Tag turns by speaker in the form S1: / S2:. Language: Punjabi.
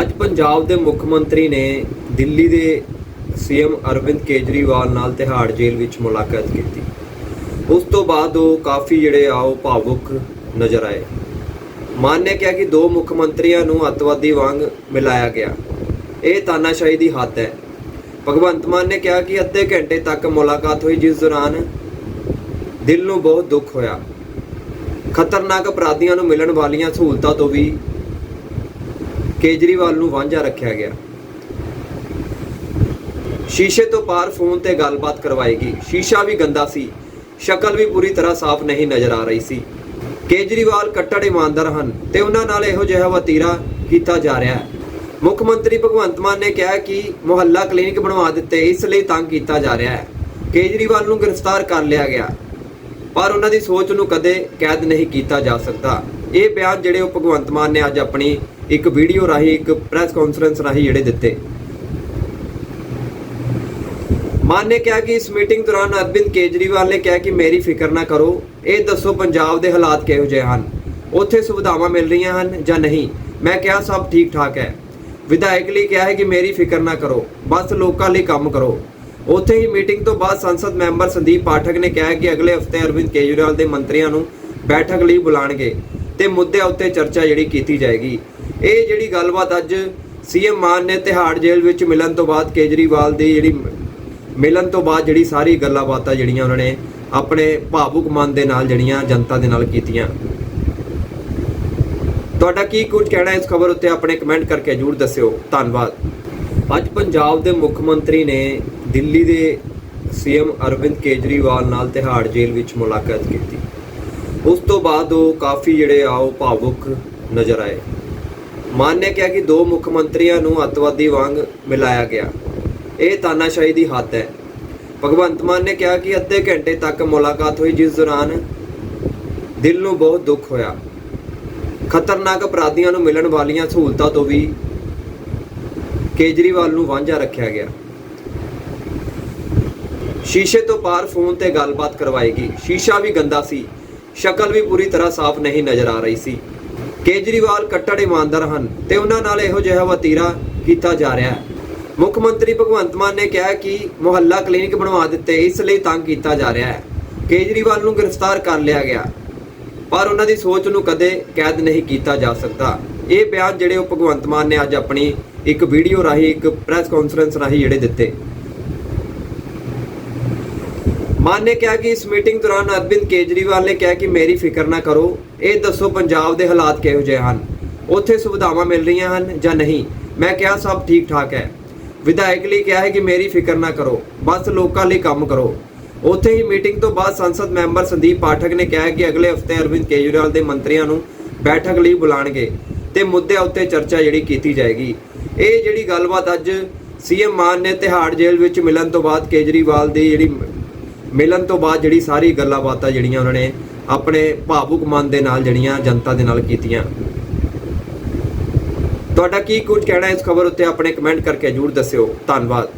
S1: ਅੱਜ ਪੰਜਾਬ ਦੇ ਮੁੱਖ ਮੰਤਰੀ ਨੇ ਦਿੱਲੀ ਦੇ ਸੀਐਮ ਅਰਵਿੰਦ ਕੇਜਰੀਵਾਲ ਨਾਲ ਤਿਹਾੜ ਜੇਲ੍ਹ ਵਿੱਚ ਮੁਲਾਕਾਤ ਕੀਤੀ। ਉਸ ਤੋਂ ਬਾਅਦ ਉਹ ਕਾਫੀ ਜਿਹੜੇ ਆ ਉਹ ਭਾਵੁਕ ਨਜ਼ਰ ਆਏ। ਮਾਨ ਨੇ ਕਿਹਾ ਕਿ ਦੋ ਮੁੱਖ ਮੰਤਰੀਆਂ ਨੂੰ ਅੱਤਵਾਦੀ ਵਾਂਗ ਮਿਲਾਇਆ ਗਿਆ। ਇਹ ਤਾਨਾਸ਼ਾਹੀ ਦੀ ਹੱਦ ਹੈ। ਭਗਵੰਤ ਮਾਨ ਨੇ ਕਿਹਾ ਕਿ ਅੱਧੇ ਘੰਟੇ ਤੱਕ ਮੁਲਾਕਾਤ ਹੋਈ, ਜਿਸ ਦੌਰਾਨ ਦਿਲ ਨੂੰ ਬਹੁਤ ਦੁੱਖ ਹੋਇਆ। ਖਤਰਨਾਕ ਅਪਰਾਧੀਆਂ ਨੂੰ ਮਿਲਣ ਵਾਲੀਆਂ ਸਹੂਲਤਾਂ ਤੋਂ ਵੀ ਕੇਜਰੀਵਾਲ ਨੂੰ ਵਾਂਝਾ ਰੱਖਿਆ ਗਿਆ। ਸ਼ੀਸ਼ੇ ਤੋਂ ਪਾਰ ਫੋਨ ਤੇ ਗੱਲਬਾਤ ਕਰਵਾਏਗੀ। ਸ਼ੀਸ਼ਾ ਵੀ ਗੰਦਾ ਸੀ। ਸ਼ਕਲ ਵੀ ਪੂਰੀ ਤਰ੍ਹਾਂ ਸਾਫ਼ ਨਹੀਂ ਨਜ਼ਰ ਆ ਰਹੀ ਸੀ। ਕੇਜਰੀਵਾਲ ਕੱਟੜ ਇਮਾਨਦਾਰ ਹਨ ਤੇ ਉਹਨਾਂ ਨਾਲ ਇਹੋ ਜਿਹਾ ਵਤੀਰਾ ਕੀਤਾ ਜਾ ਰਿਹਾ ਹੈ। ਮੁੱਖ ਮੰਤਰੀ ਭਗਵੰਤ ਮਾਨ ਨੇ ਕਿਹਾ ਕਿ ਮੁਹੱਲਾ ਕਲੀਨਿਕ ਬਣਵਾ ਦਿੱਤੇ, ਇਸ ਲਈ ਤੰਗ ਕੀਤਾ ਜਾ ਰਿਹਾ ਹੈ। ਕੇਜਰੀਵਾਲ ਨੂੰ ਗ੍ਰਿਫਤਾਰ ਕਰ ਲਿਆ ਗਿਆ। ਪਰ ਉਹਨਾਂ ਦੀ ਸੋਚ ਨੂੰ ਕਦੇ ਕੈਦ ਨਹੀਂ ਕੀਤਾ ਜਾ ਸਕਦਾ। ਇਹ ਬਿਆਨ ਜਿਹੜੇ ਉਹ ਭਗਵੰਤ ਮਾਨ ਨੇ ਅੱਜ ਆਪਣੀ ਇੱਕ ਵੀਡੀਓ ਰਾਹੀਂ, ਇੱਕ ਪ੍ਰੈਸ ਕਾਨਫਰੰਸ ਰਾਹੀਂ ਜਿਹੜੇ ਦਿੱਤੇ। ਮਾਨ ਨੇ ਕਿਹਾ ਕਿ ਇਸ ਮੀਟਿੰਗ ਦੌਰਾਨ ਅਰਵਿੰਦ ਕੇਜਰੀਵਾਲ ਨੇ ਕਿਹਾ ਕਿ ਮੇਰੀ ਫਿਕਰ ਨਾ ਕਰੋ, ਇਹ ਦੱਸੋ ਪੰਜਾਬ ਦੇ ਹਾਲਾਤ ਕਿਹੋ ਜਿਹੇ ਹਨ। ਉੱਥੇ ਸੁਵਿਧਾਵਾਂ ਮਿਲ ਰਹੀਆਂ ਹਨ ਜਾਂ ਨਹੀਂ? ਮੈਂ ਕਿਹਾ, ਸਭ ਠੀਕ ਠਾਕ ਹੈ। ਵਿਧਾਇਕ ਲਈ ਕਿਹਾ ਹੈ ਕਿ ਮੇਰੀ ਫਿਕਰ ਨਾ ਕਰੋ, ਬਸ ਲੋਕਾਂ ਲਈ ਕੰਮ ਕਰੋ। ਉੱਥੇ ਹੀ ਮੀਟਿੰਗ ਤੋਂ ਬਾਅਦ ਸੰਸਦ ਮੈਂਬਰ ਸੰਦੀਪ ਪਾਠਕ ਨੇ ਕਿਹਾ ਕਿ ਅਗਲੇ ਹਫ਼ਤੇ ਅਰਵਿੰਦ ਕੇਜਰੀਵਾਲ ਦੇ ਮੰਤਰੀਆਂ ਨੂੰ ਬੈਠਕ ਲਈ ਬੁਲਾਣਗੇ ਤੇ ਮੁੱਦਿਆਂ ਉੱਤੇ ਚਰਚਾ ਜਿਹੜੀ ਕੀਤੀ ਜਾਏਗੀ। ਇਹ ਜਿਹੜੀ ਗੱਲਬਾਤ ਅੱਜ ਸੀਐਮ ਮਾਨ ਨੇ ਤਿਹਾੜ ਜੇਲ੍ਹ ਵਿੱਚ ਮਿਲਣ ਤੋਂ ਬਾਅਦ ਕੇਜਰੀਵਾਲ ਦੀ ਜਿਹੜੀ ਮਿਲਣ ਤੋਂ ਬਾਅਦ ਜਿਹੜੀ ਸਾਰੀ ਗੱਲਾਂ ਬਾਤਾਂ ਜਿਹੜੀਆਂ ਉਹਨਾਂ ਨੇ ਆਪਣੇ ਭਾਵੁਕ ਮਨ ਦੇ ਨਾਲ ਜਿਹੜੀਆਂ ਜਨਤਾ ਦੇ ਨਾਲ ਕੀਤੀਆਂ। ਤੁਹਾਡਾ ਕੀ ਕੁਝ ਕਹਿਣਾ ਇਸ ਖਬਰ ਉੱਤੇ ਆਪਣੇ ਕਮੈਂਟ ਕਰਕੇ ਜਰੂਰ ਦੱਸਿਓ। ਧੰਨਵਾਦ। ਅੱਜ ਪੰਜਾਬ ਦੇ ਮੁੱਖ ਮੰਤਰੀ ਨੇ ਦਿੱਲੀ ਦੇ ਸੀਐਮ ਅਰਵਿੰਦ ਕੇਜਰੀਵਾਲ ਨਾਲ ਤਿਹਾੜ ਜੇਲ੍ਹ ਵਿੱਚ ਮੁਲਾਕਾਤ ਕੀਤੀ। ਉਸ ਤੋਂ ਬਾਅਦ ਉਹ ਕਾਫੀ ਜਿਹੜੇ ਆ ਉਹ ਭਾਵੁਕ ਨਜ਼ਰ ਆਏ। ਮਾਨ ਨੇ ਕਿਹਾ ਕਿ ਦੋ ਮੁੱਖ ਮੰਤਰੀਆਂ ਨੂੰ ਅੱਤਵਾਦੀ ਵਾਂਗ ਮਿਲਾਇਆ ਗਿਆ। ਇਹ ਤਾਨਾਸ਼ਾਹੀ ਦੀ ਹੱਦ ਹੈ। ਭਗਵੰਤ ਮਾਨ ਨੇ ਕਿਹਾ ਕਿ ਅੱਧੇ ਘੰਟੇ ਤੱਕ ਮੁਲਾਕਾਤ ਹੋਈ, ਜਿਸ ਦੌਰਾਨ ਦਿਲ ਨੂੰ ਬਹੁਤ ਦੁੱਖ ਹੋਇਆ। ਖਤਰਨਾਕ ਅਪਰਾਧੀਆਂ ਨੂੰ ਮਿਲਣ ਵਾਲੀਆਂ ਸਹੂਲਤਾਂ ਤੋਂ ਵੀ ਕੇਜਰੀਵਾਲ ਨੂੰ ਵਾਂਝਾ ਰੱਖਿਆ ਗਿਆ। ਸ਼ੀਸ਼ੇ ਤੋਂ ਪਾਰ ਫੋਨ ਤੇ ਗੱਲਬਾਤ ਕਰਵਾਏਗੀ ਸ਼ੀਸ਼ਾ ਵੀ ਗੰਦਾ ਸੀ। ਸ਼ਕਲ ਵੀ ਪੂਰੀ ਤਰ੍ਹਾਂ ਸਾਫ਼ ਨਹੀਂ ਨਜ਼ਰ ਆ ਰਹੀ ਸੀ। ਕੇਜਰੀਵਾਲ ਕੱਟੜ ਇਮਾਨਦਾਰ ਹਨ ਤੇ ਉਹਨਾਂ ਨਾਲ ਇਹੋ ਜਿਹਾ ਵਤੀਰਾ ਕੀਤਾ ਜਾ ਰਿਹਾ ਹੈ। ਮੁੱਖ ਮੰਤਰੀ ਭਗਵੰਤ ਮਾਨ ਨੇ ਕਿਹਾ ਕਿ ਮੁਹੱਲਾ ਕਲੀਨਿਕ ਬਣਵਾ ਦਿੱਤੇ, ਇਸ ਲਈ ਤੰਗ ਕੀਤਾ ਜਾ ਰਿਹਾ ਹੈ। ਕੇਜਰੀਵਾਲ ਨੂੰ ਗ੍ਰਿਫਤਾਰ ਕਰ ਲਿਆ ਗਿਆ, ਪਰ ਉਹਨਾਂ ਦੀ ਸੋਚ ਨੂੰ ਕਦੇ ਕੈਦ ਨਹੀਂ ਕੀਤਾ ਜਾ ਸਕਦਾ। ਇਹ ਬਿਆਨ ਜਿਹੜੇ ਉਹ ਭਗਵੰਤ ਮਾਨ ਨੇ ਅੱਜ ਆਪਣੀ ਇੱਕ ਵੀਡੀਓ ਰਾਹੀਂ, ਇੱਕ ਪ੍ਰੈਸ ਕਾਨਫਰੰਸ ਰਾਹੀਂ ਜਿਹੜੇ ਦਿੱਤੇ। ਮਾਨ ਨੇ ਕਿਹਾ ਕਿ ਇਸ ਮੀਟਿੰਗ ਦੌਰਾਨ ਅਰਵਿੰਦ ਕੇਜਰੀਵਾਲ ਨੇ ਕਿਹਾ ਕਿ ਮੇਰੀ ਫਿਕਰ ਨਾ ਕਰੋ, ਇਹ ਦੱਸੋ ਪੰਜਾਬ ਦੇ ਹਾਲਾਤ ਕਿਹੋ ਜਿਹੇ ਹਨ? ਉੱਥੇ ਸੁਵਿਧਾਵਾਂ ਮਿਲ ਰਹੀਆਂ ਹਨ ਜਾਂ ਨਹੀਂ? ਮੈਂ ਕਿਹਾ, ਸਭ ਠੀਕ ਠਾਕ ਹੈ। ਵਿਧਾਇਕ ਲਈ ਕਿਹਾ ਹੈ ਕਿ ਮੇਰੀ ਫਿਕਰ ਨਾ ਕਰੋ, ਬਸ ਲੋਕਾਂ ਲਈ ਕੰਮ ਕਰੋ। ਉੱਥੇ ਹੀ ਮੀਟਿੰਗ ਤੋਂ ਬਾਅਦ ਸੰਸਦ ਮੈਂਬਰ ਸੰਦੀਪ ਪਾਠਕ ਨੇ ਕਿਹਾ ਕਿ ਅਗਲੇ ਹਫ਼ਤੇ ਅਰਵਿੰਦ ਕੇਜਰੀਵਾਲ ਦੇ ਮੰਤਰੀਆਂ ਨੂੰ ਬੈਠਕ ਲਈ ਬੁਲਾਣਗੇ ਤੇ ਮੁੱਦਿਆਂ ਉੱਤੇ ਚਰਚਾ ਜਿਹੜੀ ਕੀਤੀ ਜਾਏਗੀ। ਇਹ ਜਿਹੜੀ ਗੱਲਬਾਤ ਅੱਜ ਸੀਐਮ ਮਾਨ ਨੇ ਤਿਹਾੜ ਜੇਲ੍ਹ ਵਿੱਚ ਮਿਲਣ ਤੋਂ ਬਾਅਦ ਕੇਜਰੀਵਾਲ ਦੀ ਜਿਹੜੀ ਮਿਲਣ ਤੋਂ ਬਾਅਦ ਜਿਹੜੀ ਸਾਰੀ ਗੱਲਾਂ ਬਾਤਾਂ ਜਿਹੜੀਆਂ ਉਹਨਾਂ ਨੇ ਆਪਣੇ ਭਾਵੁਕ ਮਨ ਦੇ ਨਾਲ ਜਿਹੜੀਆਂ ਜਨਤਾ ਦੇ ਨਾਲ ਕੀਤੀਆਂ। ਤੁਹਾਡਾ ਕੀ ਕੁਝ ਕਹਿਣਾ ਇਸ ਖਬਰ ਉੱਤੇ ਆਪਣੇ ਕਮੈਂਟ ਕਰਕੇ ਜਰੂਰ ਦੱਸਿਓ। ਧੰਨਵਾਦ।